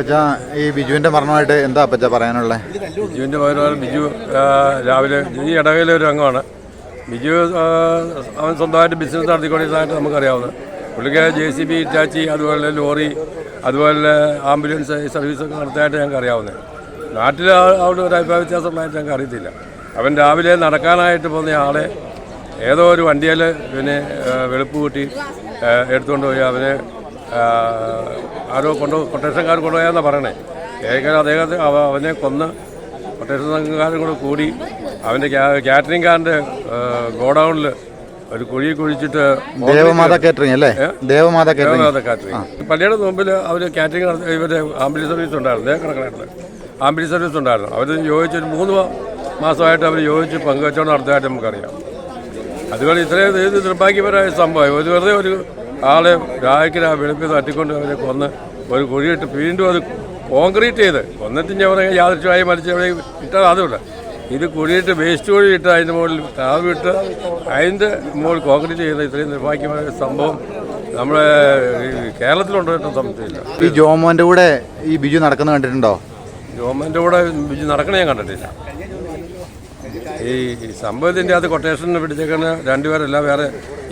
ഈ ബിജുവിന്റെ മരണമായിട്ട് എന്താ അപ്പച്ച പറയാനുള്ളത് ബിജുവിന്റെ മരണം ബിജു രാവിലെ ഈ ഇടകയിലെ ഒരു അംഗമാണ്. ബിജു അവൻ സ്വന്തമായിട്ട് ബിസിനസ് നടത്തിക്കൊണ്ടിരുന്നതായിട്ട് നമുക്കറിയാവുന്നത്. പുള്ളിക്ക് ജെ സി ബി ഇറ്റാച്ചി അതുപോലെ ലോറി അതുപോലെ ആംബുലൻസ് സർവീസൊക്കെ നടത്തിയായിട്ട് ഞങ്ങൾക്ക് അറിയാവുന്നത്. നാട്ടിൽ അവിടെ ഒരു അഭിപ്രായ വ്യത്യാസമുള്ളതായിട്ട് ഞങ്ങൾക്ക് അറിയത്തില്ല. അവൻ രാവിലെ നടക്കാനായിട്ട് പോകുന്ന ആളെ ഏതോ ഒരു വണ്ടിയിൽ പിന്നെ വെളുപ്പ് കൂട്ടി എടുത്തുകൊണ്ട് പോയി അവനെ ആരോ കൊണ്ട് കൊട്ടേഷൻകാർ കൊണ്ടുപോയാന്നാ പറയണേ. ഏകദേശം അദ്ദേഹത്തെ അവനെ കൊന്ന് കൊട്ടേഷൻ സംഘക്കാരും കൂടെ കൂടി അവന്റെ കാറ്ററിംഗ് കാറിന്റെ ഗോഡൗണിൽ ഒരു കുഴി കുഴിച്ചിട്ട് ദേവമാത കാറ്ററിംഗ് അല്ലേ? ദേവമാത കാറ്ററിംഗ്. കാറ്ററിംഗ്. പള്ളിയുടെ മുമ്പിൽ അവർ കാറ്ററിംഗ് നടത്തി ഇവരുടെ ആംബുലൻസ് സർവീസ് ഉണ്ടായിരുന്നു. കണക്കണായിട്ട് ആംബുലൻസ് സർവീസ് ഉണ്ടായിരുന്നു. അവർ യോജിച്ച് ഒരു മൂന്ന് മാസമായിട്ട് അവർ യോജിച്ച് പങ്കുവച്ചോണ്ട് നടത്തായിട്ട് നമുക്കറിയാം. അതുപോലെ ഇത്രയും ഇത് നിർഭാഗ്യപരമായ സംഭവം ഒരു വെറുതെ ഒരു ആളെ രായ്ക്ക് രാ വെളുപ്പിൽ തട്ടിക്കൊണ്ട് അവരെ കൊന്ന് ഒരു കുഴിയിട്ട് വീണ്ടും അത് കോൺക്രീറ്റ് ചെയ്ത് കൊന്നിട്ട് ഞാൻ പറയാം യാദൃശ്യമായി മരിച്ച് അവിടെ ഇട്ടത് അതുമില്ല. ഇത് കുഴിയിട്ട് വേസ്റ്റ് കുഴി ഇട്ട് അതിന്റെ മുകളിൽ താവിട്ട് അതിന്റെ മുകളിൽ കോൺക്രീറ്റ് ചെയ്ത ഇത്രയും നിർഭാഗ്യമായ സംഭവം നമ്മുടെ കേരളത്തിലുണ്ടായിട്ട് സംശയമില്ല. ഈ ജോമോന്റെ കൂടെ ഈ ബിജു നടക്കുന്നത് കണ്ടിട്ടുണ്ടോ? ജോമോന്റെ കൂടെ ബിജു നടക്കണേ ഞാൻ കണ്ടിട്ടില്ല. ഈ സംഭവത്തിന്റെ അത് കൊട്ടേഷന് പിടിച്ചേക്കുന്ന രണ്ടുപേരല്ല വേറെ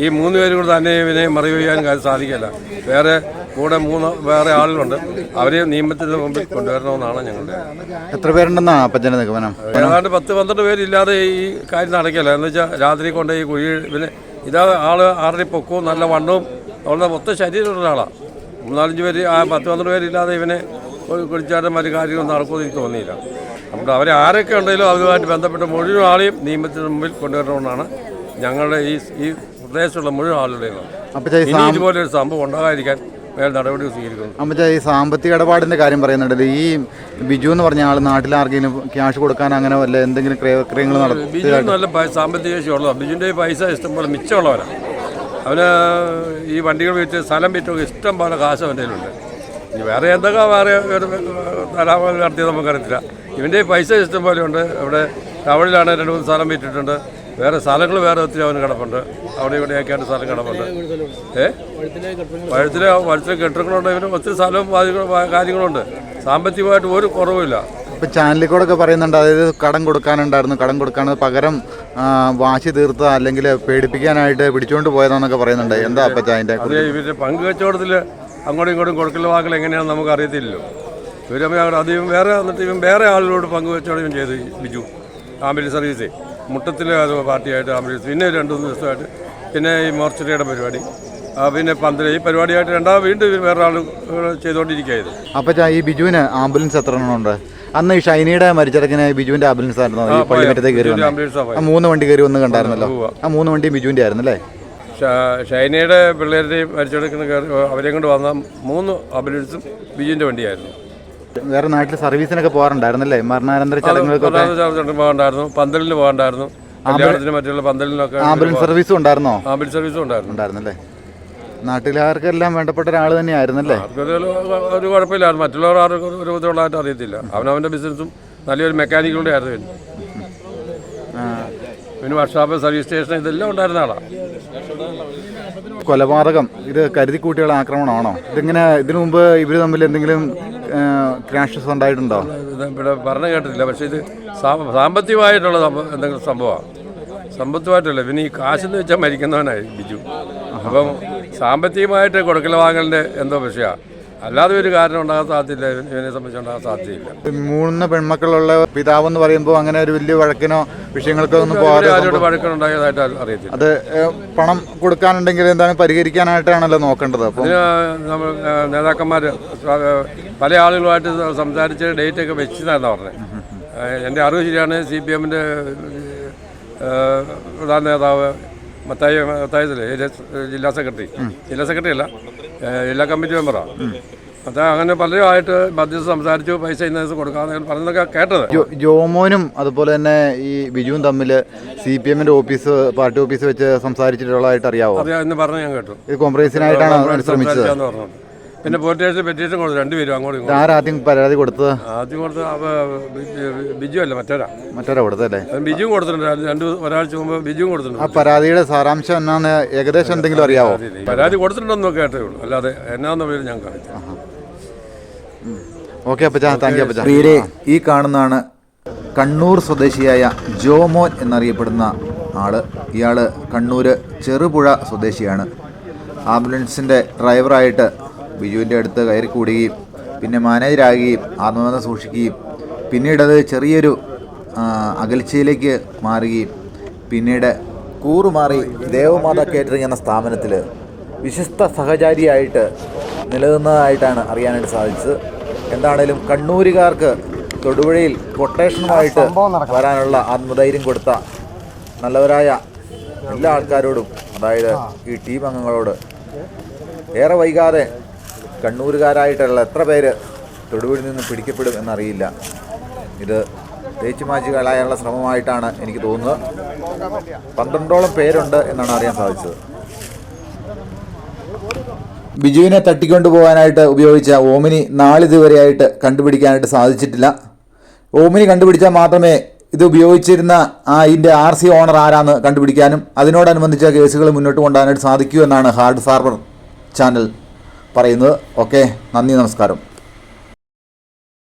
ഈ മൂന്ന് പേരും കൂടെ തന്നെ ഇവനെ മറിവ് ചെയ്യാൻ സാധിക്കില്ല. വേറെ കൂടെ മൂന്ന് വേറെ ആളുകളുണ്ട്. അവരെ നിയമത്തിന് മുമ്പിൽ കൊണ്ടുവരണമെന്നാണ് ഞങ്ങളുടെ എത്ര പേരുണ്ടെന്നാ അപ്പച്ചന്റെ നിഗമനം? ഏതാണ്ട് പത്ത് പന്ത്രണ്ട് പേരില്ലാതെ ഈ കാര്യം നടക്കില്ല. എന്ന് വെച്ചാൽ രാത്രി കൊണ്ട് ഈ കുഴി പിന്നെ ഇതാ ആൾ ആറടി പൊക്കവും നല്ല വണ്ണവും അവളുടെ മൊത്തം ശരീരമുള്ള ഒരാളാണ് മൂന്നാലഞ്ച് പേര് ആ പത്ത് പന്ത്രണ്ട് പേരില്ലാതെ ഇവനെ കുടിച്ചാലും മറ്റു കാര്യങ്ങളൊന്നും നടക്കുമെന്ന് എനിക്ക് തോന്നിയില്ല. അപ്പോൾ അവരെ ആരൊക്കെ ഉണ്ടെങ്കിലും അതുമായിട്ട് ബന്ധപ്പെട്ട മുഴുവൻ ആളെയും നിയമത്തിന് മുമ്പിൽ കൊണ്ടുവരണമെന്നാണ് ഞങ്ങളുടെ ഈ ഈ പ്രദേശത്തുള്ള മുഴുവൻ ആളുടെയും ഇനി ഇതുപോലെ ഒരു സംഭവം ഉണ്ടാകാതിരിക്കാൻ വേറെ നടപടി സ്വീകരിക്കുന്നു. ഈ സാമ്പത്തിക ഇടപാടിന്റെ കാര്യം പറയുന്നുണ്ട് ഈ ബിജു എന്ന് പറഞ്ഞ ആൾ നാട്ടിൽ ആർക്കെങ്കിലും ക്യാഷ് കൊടുക്കാൻ അങ്ങനെ വല്ല എന്തെങ്കിലും ക്രയങ്ങൾ നടത്തും ബിജു നല്ല സാമ്പത്തിക ശേഷി ഉള്ളതാണ്. ബിജുവിന്റെ പൈസ ഇഷ്ടംപോലെ മിച്ചമുള്ളവരാണ് അവന് ഈ വണ്ടികൾ വിറ്റ് സ്ഥലം വിറ്റൊക്കെ ഇഷ്ടം പോലെ കാശ് അവന്റെ കയ്യിലുണ്ട്. ഇനി വേറെ എന്തൊക്കെ വേറെ തലാമൽ നടത്തിയത് നമുക്കറിയത്തില്ല. ഇവന്റെ പൈസ ഇഷ്ടം പോലെ ഉണ്ട്. ഇവിടെ ടൗണിലാണ് രണ്ട് മൂന്ന് സ്ഥലം വിറ്റിട്ടുണ്ട് വേറെ സ്ഥലങ്ങൾ വേറെ ഒത്തിരി അവന് കിടപ്പുണ്ട്. അവിടെ ഇവിടെ ആക്കിയാണ്ട് സ്ഥലം കിടപ്പുണ്ട്. ഏ? വഴുത്തിലെ വഴുത്തിലെ കെട്ടിടങ്ങളുണ്ട്. ഇവന് ഒത്തിരി സ്ഥലവും കാര്യങ്ങളും കാര്യങ്ങളുണ്ട്. സാമ്പത്തികമായിട്ട് ഒരു കുറവുമില്ല. ഇപ്പം ചാനലിൽ കൂടെ ഒക്കെ പറയുന്നുണ്ട്. അതായത് കടം കൊടുക്കാനുണ്ടായിരുന്നു. കടം കൊടുക്കാൻ പകരം വാശി തീർത്ത അല്ലെങ്കിൽ പേടിപ്പിക്കാനായിട്ട് പിടിച്ചുകൊണ്ട് പോയതാണെന്നൊക്കെ പറയുന്നുണ്ട്. എന്താ അപ്പം അതിന്റെ അത് പങ്ക് പങ്കുവെച്ചോടത്തിൽ അങ്ങോട്ടും ഇങ്ങോട്ടും കൊടുക്കൽ വാക്കൽ എങ്ങനെയാണെന്ന് നമുക്ക് അറിയത്തില്ലല്ലോ ഇവരമ്മ അത് ഇവൻ വേറെ എന്നിട്ട് ഇവൻ വേറെ ആളുകളോട് പങ്കുവെച്ചോടെ ഇവൻ ചെയ്ത് ബിജു ആംബുലൻസ് സർവീസേ. മുട്ടത്തിലെ അത് പാർട്ടിയായിട്ട് ആംബുലൻസ് പിന്നെ രണ്ട് മൂന്ന് ദിവസമായിട്ട് പിന്നെ ഈ മോർച്ചറിയുടെ പരിപാടി. പിന്നെ പന്തൽ ഈ പരിപാടിയായിട്ട് രണ്ടാമത് വീണ്ടും വേറെ ആൾ ചെയ്തുകൊണ്ടിരിക്കുകയായിരുന്നു. അപ്പം ഈ ബിജുവിന് ആംബുലൻസ് എത്ര എണ്ണം ഉണ്ട്? അന്ന് ഈ ഷൈനിയുടെ മരിച്ചിടക്കിന് ബിജുവിന്റെ ആംബുലൻസ് ആയിരുന്നു? ഈ പള്ളിമറ്റത്തെ കയറി വന്നത് ആംബുലൻസ് ആ മൂന്ന് വണ്ടി കയറി വന്ന് കണ്ടായിരുന്നല്ലോ. ആ മൂന്ന് വണ്ടി ബിജുവിന്റെ ആയിരുന്നു അല്ലേ ഷൈനയുടെ പിള്ളേരുടെയും മരിച്ചെടുക്കുന്ന അവരെയും കൊണ്ട് വന്ന മൂന്ന് ആംബുലൻസും ബിജുവിന്റെ വണ്ടിയായിരുന്നു. വേറെ നാട്ടിൽ സർവീസിനൊക്കെ പോകാറുണ്ടായിരുന്നല്ലേ? മരണാനന്തര ചടങ്ങുകൾക്കൊക്കെ? പോകണ്ടായിരുന്നു പന്തലിന് പോകണ്ടായിരുന്നു കല്യാണത്തിന് മറ്റുള്ള പന്തലിനൊക്കെ ആംബുലൻസ് സർവീസും ഉണ്ടായിരുന്നോ? ആംബുലൻസ് സർവീസും ഉണ്ടായിരുന്നു. ഉണ്ടായിരുന്നല്ലേ? നാട്ടുകാർക്കെല്ലാം വേണ്ടപ്പെട്ട ഒരാൾ തന്നെയായിരുന്നല്ലേ? ഒരു കുഴപ്പമില്ലായിരുന്നു മറ്റുള്ളവർ ആർക്കും ഒരു ബുദ്ധിമുട്ടായിട്ട് അറിയത്തില്ല. അവനവന്റെ ബിസിനസ്സും നല്ലൊരു മെക്കാനിക്കുകളുടെ ആയിരുന്നു. പിന്നെ വർക്ക്ഷോപ്പ് സർവീസ് സ്റ്റേഷൻ ഇതെല്ലാം ഉണ്ടായിരുന്ന ആളാണ് കൊലപാതകം. ഇത് കരുതിക്കൂട്ടിയുള്ള ആക്രമണമാണോ? ഇതിങ്ങനെ ഇതിനു മുമ്പ് ഇവർ തമ്മിൽ എന്തെങ്കിലും ക്രാഷസ് ഉണ്ടായിട്ടുണ്ടോ? ഇവിടെ പറഞ്ഞു കേട്ടിട്ടില്ല. പക്ഷേ ഇത് സാമ്പത്തികമായിട്ടുള്ള എന്തെങ്കിലും സംഭവമാണ് സമ്പത്തുമായിട്ടല്ല പിന്നെ ഈ കാശെന്ന് വെച്ചാൽ മരിക്കുന്നവനായി ബിജു. അപ്പം സാമ്പത്തികമായിട്ട് കൊടുക്കൽ വാങ്ങലിന്റെ എന്തോ വിഷയമാണ് അല്ലാതെ ഒരു കാരണം ഉണ്ടാകാൻ സാധ്യതയില്ല ഇവനെ ഇവനെ സംബന്ധിച്ചുണ്ടാകാൻ സാധ്യതയില്ല. മൂന്ന് പെൺമക്കളുള്ള പിതാവ് എന്ന് പറയുമ്പോൾ അങ്ങനെ ഒരു വലിയ വഴക്കിനോ വിഷയങ്ങൾക്കോ ഒന്നും പോകാതെ വഴക്കുണ്ടായതായിട്ട് അറിയത്തില്ല. അത് പണം കൊടുക്കാനുണ്ടെങ്കിൽ എന്താണ് പരിഹരിക്കാനായിട്ടാണല്ലോ നോക്കേണ്ടത് നമ്മൾ നേതാക്കന്മാർ പല ആളുകളുമായിട്ട് സംസാരിച്ച് ഡേറ്റ് ഒക്കെ വെച്ചതാണെന്ന് പറഞ്ഞത് എന്റെ അറിവ് ശരിയാണ് സി പി എമ്മിന്റെ പ്രധാന നേതാവ് മത്തായി മത്തായത്തിലെ ഏരിയ ജില്ലാ സെക്രട്ടറി. ജില്ലാ സെക്രട്ടറി അല്ല ജില്ലാ കമ്മിറ്റി മെമ്പറാണ് അത് അങ്ങനെ പലരുമായിട്ട് മധ്യസ്ഥ സംസാരിച്ചു പൈസ ഇന്ന ദിവസം കൊടുക്കാമെന്ന് പറഞ്ഞതൊക്കെ കേട്ടത്. ജോമോനും അതുപോലെ തന്നെ ഈ ബിജുവും തമ്മിൽ സി പി എമ്മിന്റെ ഓഫീസ് പാർട്ടി ഓഫീസ് വെച്ച് സംസാരിച്ചിട്ടുള്ളതായിട്ട് അറിയാവോ? അറിയാം എന്ന് പറഞ്ഞ് ഞാൻ കേട്ടു. ഇത് കോൺഗ്രസിനായിട്ടാണ് ശ്രമിച്ചത്. പറഞ്ഞത് പറഞ്ഞു പിന്നെ പോലീസ് പെറ്റീഷൻ കൊടുത്തു. രണ്ടുപേരും അങ്ങോട്ടും ഇങ്ങോട്ടും. ആരാദ്യം പരാതി കൊടുത്തത്? ആദ്യം കൊടുത്ത ബിജു- അല്ല മറ്റൊരാ മറ്റൊരാ കൊടുത്തല്ലേ ബിജു ബിജുവും കൊടുത്തിട്ടുണ്ട്. രണ്ട് ഒരാഴ്ച മുമ്പ് ബിജുവും ആ കൊടുത്തിട്ടുണ്ട് പരാതിയുടെ സാരാംശം എന്നാന്ന് ഏകദേശം എന്തെങ്കിലും അറിയാവോ? പരാതി കൊടുത്തിട്ടുണ്ടെന്ന് കേട്ടേ ഉള്ളൂ. അല്ലാതെ എന്നാന്ന് പേര് ഞാൻ ഓക്കെ അപ്പച്ചാ താങ്ക് യു അപ്പച്ചാ. പ്രിയരെ ഈ കാണുന്നതാണ് കണ്ണൂർ സ്വദേശിയായ ജോമോൻ എന്നറിയപ്പെടുന്ന ആൾ. ഇയാൾ കണ്ണൂർ ചെറുപുഴ സ്വദേശിയാണ്. ആംബുലൻസിന്റെ ഡ്രൈവറായിട്ട് ബിജുവിന്റെ അടുത്ത് കയറി കൂടുകയും പിന്നെ മാനേജരാകുകയും ആത്മബന്ധം സൂക്ഷിക്കുകയും പിന്നീടത് ചെറിയൊരു അകൽച്ചയിലേക്ക് മാറുകയും പിന്നീട് കൂറുമാറി ദേവമാത കേറ്ററിംഗ് എന്ന സ്ഥാപനത്തിൽ വിശിഷ്ട സഹചാരിയായിട്ട് നിലനിന്നതായിട്ടാണ് അറിയാനായിട്ട് സാധിച്ചത്. എന്താണേലും കണ്ണൂരുകാർക്ക് തൊടുപുഴയിൽ കൊട്ടേഷനുമായിട്ട് വരാനുള്ള ആത്മധൈര്യം കൊടുത്ത നല്ലവരായ എല്ലാ ആൾക്കാരോടും അതായത് ഈ ടീം അംഗങ്ങളോട് ഏറെ വൈകാതെ കണ്ണൂരുകാരായിട്ടുള്ള എത്ര പേര് തൊടുപുഴയിൽ നിന്ന് പിടിക്കപ്പെടും എന്നറിയില്ല. ഇത് തേച്ചുമാച്ചു കളയാനുള്ള ശ്രമമായിട്ടാണ് എനിക്ക് തോന്നുന്നത്. പന്ത്രണ്ടോളം പേരുണ്ട് എന്നാണ് അറിയാൻ സാധിച്ചത്. ബിജുവിനെ തട്ടിക്കൊണ്ടു പോകാനായിട്ട് ഉപയോഗിച്ച ഓമിനി നാളിതുവരെയായിട്ട് കണ്ടുപിടിക്കാനായിട്ട് സാധിച്ചിട്ടില്ല. ഓമിനി കണ്ടുപിടിച്ചാൽ മാത്രമേ ഇത് ഉപയോഗിച്ചിരുന്ന ആ ഇതിന്റെ ആർ സി ഓണർ ആരാന്ന് കണ്ടുപിടിക്കാനും അതിനോടനുബന്ധിച്ച കേസുകൾ മുന്നോട്ട് കൊണ്ടുപോകാനായിട്ട് സാധിക്കൂ എന്നാണ് ഹാർഡ് ഫാർമർ ചാനൽ പറയുന്നത്. ഓക്കെ നന്ദി നമസ്കാരം.